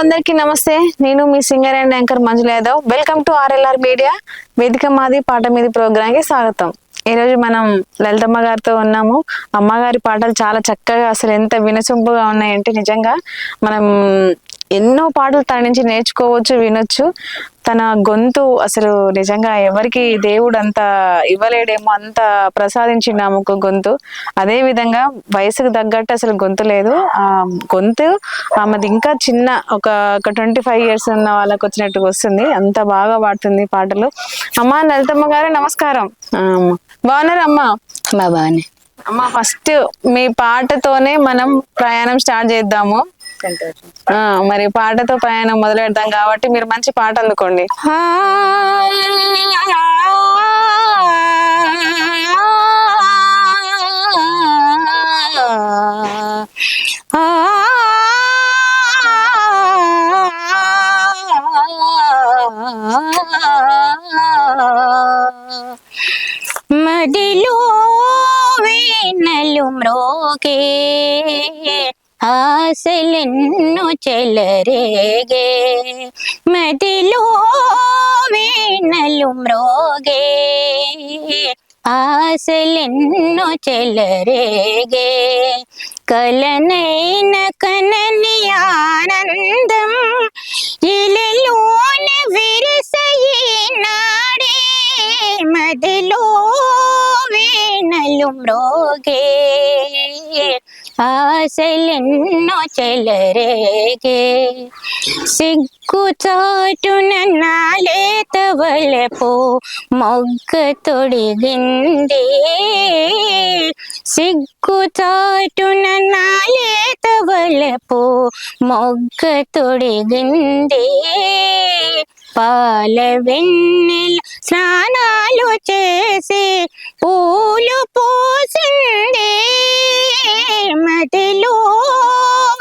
అందరికీ నమస్తే. నేను మీ singer and anchor Manjula Yadav. Welcome to RLR media వేదిక మాది పాట మీది ప్రోగ్రామ్కి స్వాగతం. ఈ రోజు మనం లలితమ్మ గారితో ఉన్నాము. అమ్మగారి పాటలు చాలా చక్కగా అసలు ఎంత వినసొంపుగా ఉన్నాయంటే నిజంగా మనం ఎన్నో పాటలు తన నుంచి నేర్చుకోవచ్చు వినొచ్చు. తన గొంతు అసలు నిజంగా ఎవరికి దేవుడు అంత ఇవ్వలేడేమో అంత ప్రసాదించిండు ఆమెకు గొంతు. అదే విధంగా వయసుకు తగ్గట్టు అసలు గొంతు లేదు. ఆ గొంతు ఆమెది ఇంకా చిన్న ఒక ఒక ట్వంటీ ఫైవ్ ఇయర్స్ ఉన్న వాళ్ళకి వచ్చినట్టుగా వస్తుంది. అంత బాగా పాడుతుంది పాటలు. అమ్మా లలితమ్మ గారు నమస్కారం. బాగున్నారా అమ్మా? బాగానే అమ్మ ఫస్ట్ మీ పాటతోనే మనం ప్రయాణం స్టార్ట్ చేద్దాము. ఆ, మరి పాటతో ప్రయాణం మొదలు పెడతాం కాబట్టి మీరు మంచి పాట అందుకోండి. మదిలో వేనలు మ్రోగే ఆశలెన్ను చెలరేగే మదిలో వీణలు మ్రోగే. ఆశలెన్ను చెలరేగే కలనైన కనని ఆనందం ఇలలోన విరసయినాడే మదిలో వీణలు మ్రో ఆశలెన్నో చెలరేగే. సిగ్గు చోటున నాలేత వలపు మొగ్గ తొడిగింది. సిగ్గు చోటున నాలేత వలపు మొగ్గ తొడిగింది. పాల వెన్నెల స్నానాలు చేసి పూలు పూసింది. మదిలో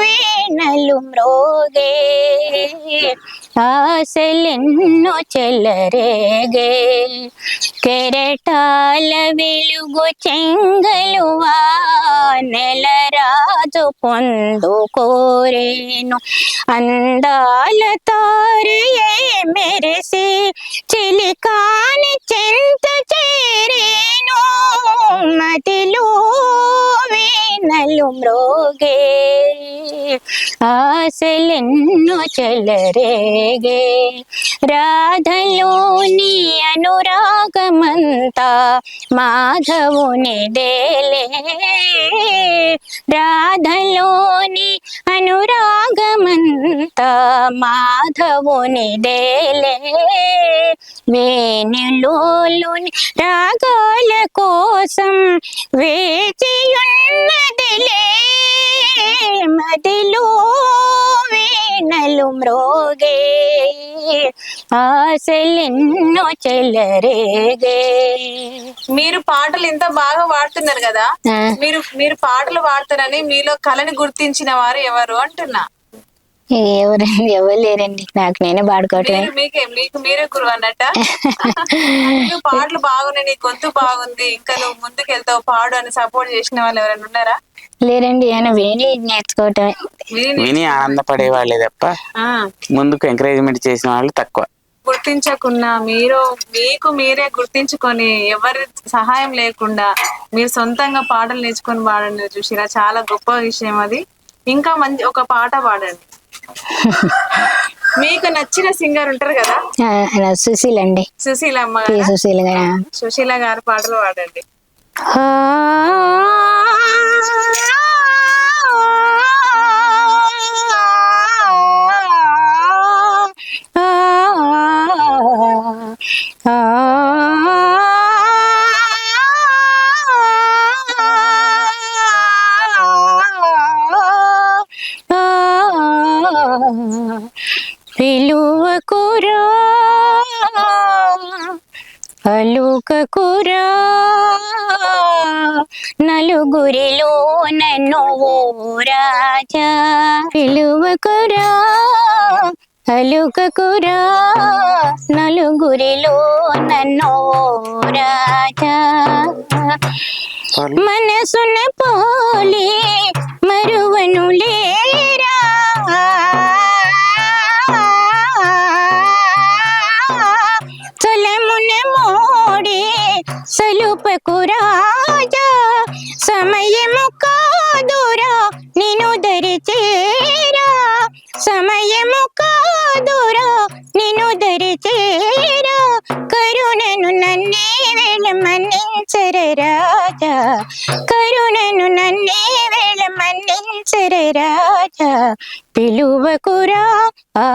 వేనలు మ్రోగే. ఆశలెన్నో చెల్లరేగే కెరటాల వెలుగు చెంగలువా నెలరాజు పొందు కోరేను అందాల తారయే మెరిసి చిలికాని చింత చేరేను. మదిలో వేనలు మ్రోగే ఆశలెన్ను చెలరేగే. రాధలోని అనురాగమంతా మాధవుని దేలే రాధలోని అనురాగమంతా మాధవుని దేలే వేణులోని రాగాల కోసం వేచియున్నదిలే. మదిలో వేణలు మ్రోగే ఆశలెన్నో చెలరేగే. మీరు పాటలు ఇంత బాగా పాడుతున్నారు కదా? మీరు మీరు పాటలు పాడతారని మీలో కళని గుర్తించిన వారు ఎవరు అంటున్నా? ఎవరండి? ఎవరు లేరండి? నాకు నేనే పాడుకోవటమే. మీరు మీకే మీకు మీరే గురువు అన్నట్ట? పాటలు బాగున్నాయి నీ గొంతు బాగుంది ఇంకా నువ్వు ముందుకు వెళ్తావు పాడు అని సపోర్ట్ చేసిన వాళ్ళు ఎవరైనా ఉన్నారా? లేరండి ఆయన వేణి నేర్చుకోవటమే విని విని ఆనందపడే వాళ్ళే తప్ప ఆ, ముందుకు ఎంకరేజ్మెంట్ చేసిన వాళ్ళు తక్కువ. గుర్తించకున్నా మీరు మీకు మీరే గుర్తించుకొని ఎవరి సహాయం లేకుండా మీరు సొంతంగా పాటలు నేర్చుకొని పాడండి చూసిరా చాలా గొప్ప విషయం అది. ఇంకా మంచి ఒక పాట పాడండి. మీకు నచ్చిన సింగర్ ఉంటారు కదా? ఆ, ఆయన సుశీల్ అండి. సుశీల అమ్మ పి? సుశీల్ గారు. సుశీల గారి పాటలు పాడండి. పిలువకురా పిలువకురా అలుకకురా నలుగురిలో నన్ను రాజా. మనసున పోలి మరువను లేరా? తొలమున మోడే సలుపకు రాజా. సమయము పిలువకురా. ఆ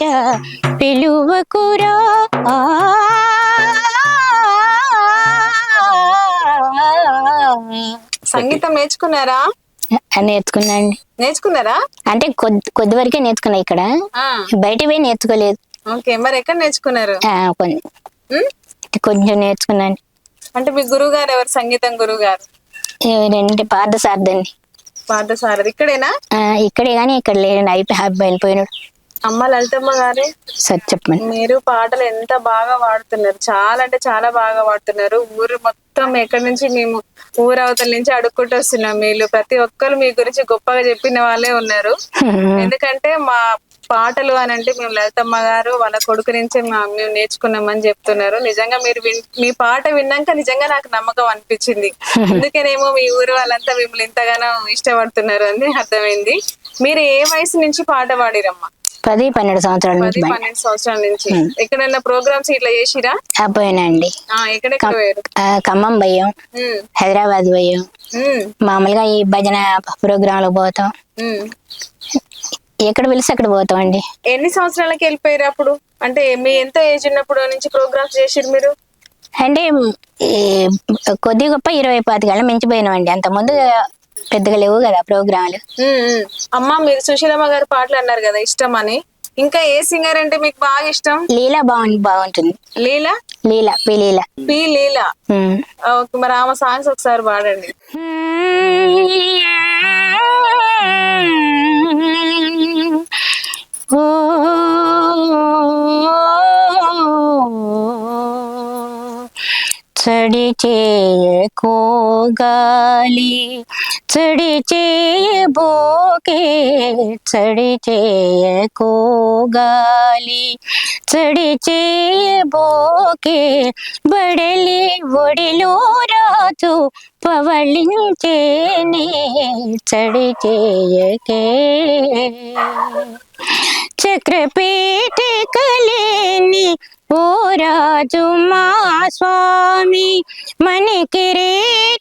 రాజా పిలువకురా సంగీతం నేర్చుకున్నారా? నేర్చుకున్నాండి. నేర్చుకున్నారా? అంటే కొద్ది కొద్ది వరకే నేర్చుకున్నా ఇక్కడ. బయట పోయి నేర్చుకోలేదు. ఓకే మరి ఎక్కడ నేర్చుకున్నారు? కొంచెం నేర్చుకున్నాను అంటే మీ గురువు గారు ఎవరు? సంగీతం గురువు గారు ఎవరంటే సార్దండి పాఠశాల ఇక్కడేనా? ఇక్కడే కానీ ఇక్కడ లేదండి అయిపోయి వెళ్ళిపోయినాడు అమ్మ లలితమ్మ గారే సార్ చెప్పండి. మీరు పాటలు ఎంత బాగా పాడుతున్నారు చాలా అంటే చాలా బాగా పాడుతున్నారు ఊరు మొత్తం ఎక్కడి నుంచి మేము ఊరు అవతల నుంచి అడుక్కుంటూ వస్తున్నాం మీరు ప్రతి ఒక్కరు మీ గురించి గొప్పగా చెప్పిన వాళ్ళే ఉన్నారు. ఎందుకంటే మా పాటలు అని అంటే మేము లలితమ్మ గారు వాళ్ళ కొడుకు నుంచి మా- మేము నేర్చుకున్నామని చెప్తున్నారు. నిజంగా మీరు మీ పాట విన్నాక నిజంగా నాకు నమ్మకం అనిపించింది. అందుకేనేమో మీ ఊరు వాళ్ళంతా మిమ్మల్ని ఇంతగానో ఇష్టపడుతున్నారు అని అర్థమైంది. మీరు ఏ వయసు నుంచి పాట పాడిరమ్మా? పది పన్నెండు సంవత్సరాల నుంచి పది పన్నెండు సంవత్సరాల నుంచి. ఎక్కడైనా ప్రోగ్రామ్స్ ఇట్లా చేసిరా? ఎక్కడెక్కడ పోయారు? ఆ, ఖమ్మం పోయాం. హైదరాబాద్ పోయాం. మామూలుగా ఈ భజన ప్రోగ్రాంలకు పోతాం. ఉమ్. ఎక్కడ పిలిస్తే అక్కడ పోతాం అండి ఎన్ని సంవత్సరాలకి వెళ్ళిపోయారు అప్పుడు? అంటే మీ ఎంత ఏజ్ ఉన్నప్పుడు నుంచి ప్రోగ్రామ్స్ చేసిరు మీరు? అంటే కొద్ది గొప్ప ఇరవై పాతికేళ్ళ మించిపోయినాం అండి అంత ముందు పెద్దగా లేవు కదా ప్రోగ్రాంలు. అమ్మ మీరు సుశీలమ్మ గారి పాటలు అన్నారు కదా ఇష్టం అని. ఇంకా ఏ సింగర్ అంటే మీకు బాగా ఇష్టం? లీలా బాగుంది బాగుంటుంది. Leela? Leela P Leela. P Leela. Okay, మరి ఆమె సాంగ్స్ ఒకసారి పాడండి. ఓ చడి చేయకోగాలి చడి చేయబోకే చడి చేయకోగాలి చడి చేయబోకే బడలి ఒడిలో రాజు పవళించేనే చడి చేయకే చక్రపీఠికలేని ఓ రాజు మా స్వామి మన కిరీటములేని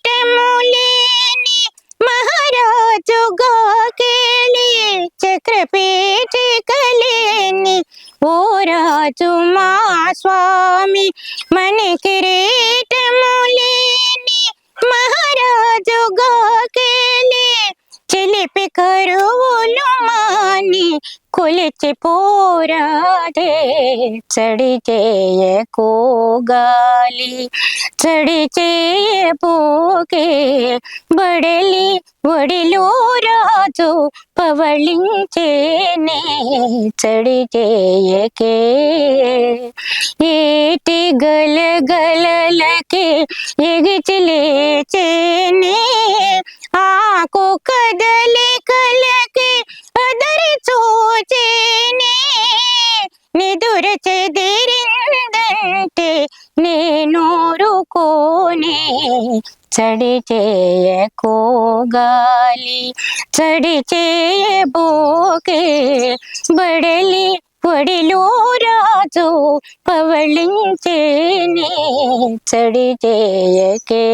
మహారాజుగా కేళి చక్రపీఠికలేని ఓ రాజు మా స్వామి మన కొలిచి పోరాడే చడి చేయకోగాలి చడి చేయపోకే బడలి ఒడిలో రాజు పవళించేనే చడి చేయకే ఏటి గలగలలకి ఎగిచిలేచేనే ఆకు కదలి కలకి అదరి చూచేనే నిదుర చెదిరిందంటే నేనూరుకోనే చడి చేయకోగాలి చడి చేయబోకే బడలి పొడిలో రాజు పవళించేనే చడి చేయకే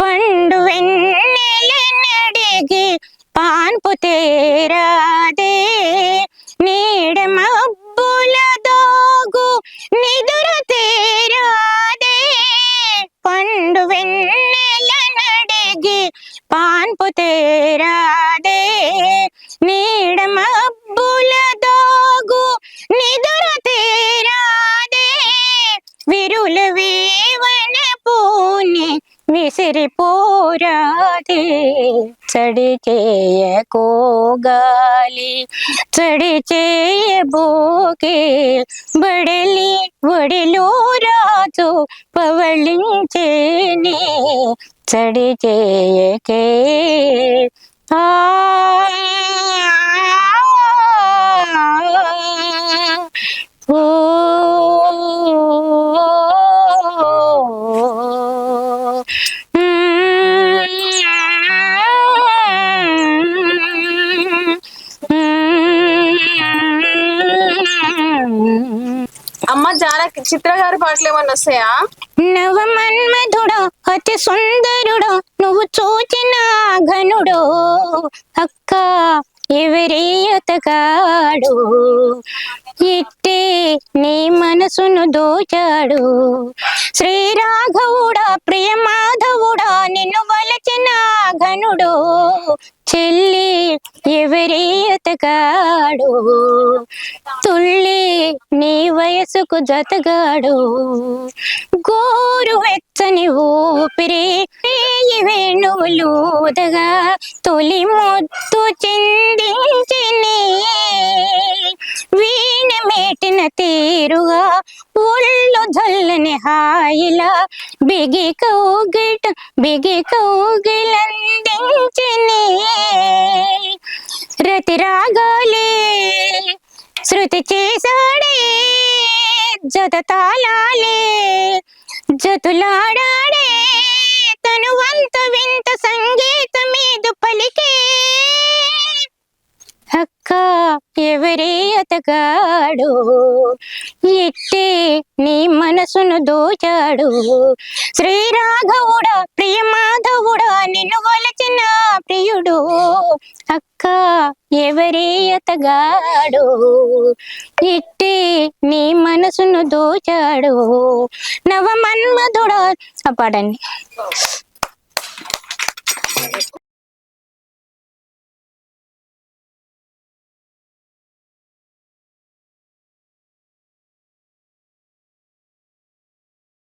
పండు వెన్నెలనడిగి పాన్పు తేరాదే నీడ మబ్బుల దోగు నీ వేవన పూని విసిరిపోరాదే చడి చడి చేయకోగాలి చడి చేయబోకే బడలి ఒడిలో రాజు పవళించేనే చడి చేయకే ఆ ఓ చిత్ర గారి పాటలు ఏమన్నా వస్తాయా? నవ మన్మధుడు అతి సుందరుడు నువ్వు చూచిన ఘనుడు అక్క ఎవరి అతగాడు ఇట్టే నీ మనసును దోచాడు. శ్రీరాఘవుడా ప్రియ మాధవుడా నిన్ను వలచిన ఘనుడు. చెల్లి ఎవరి అతగాడు తుళ్ళి నీ వయసుకు జతగాడు. గోరు వెచ్చని ఊపిరి ఈ వేణువులుదగా తొలి ముద్దు చిందించిని. వీణ మేటిన తీరుగా ఒళ్ళు జల్లని హాయిలా బిగి కౌగిట బిగి కౌగిలందించిని రతి రాగోలే శృతి చేశాడే జత తాళాలే జతులాడాడే. తను వంత వింత సంగీతమేదు పలికే. అక్క ఎవరే అతగాడు? ఎట్టే నీ మనసును దోచాడు. శ్రీరాఘవుడా ప్రియమాధవుడా నిన్ను వలచిన ప్రియుడు. అక్క ఎవరి అతగాడు ఇట్టే నీ మనసును దోచాడు. నవమన్మధుడు పాడండి.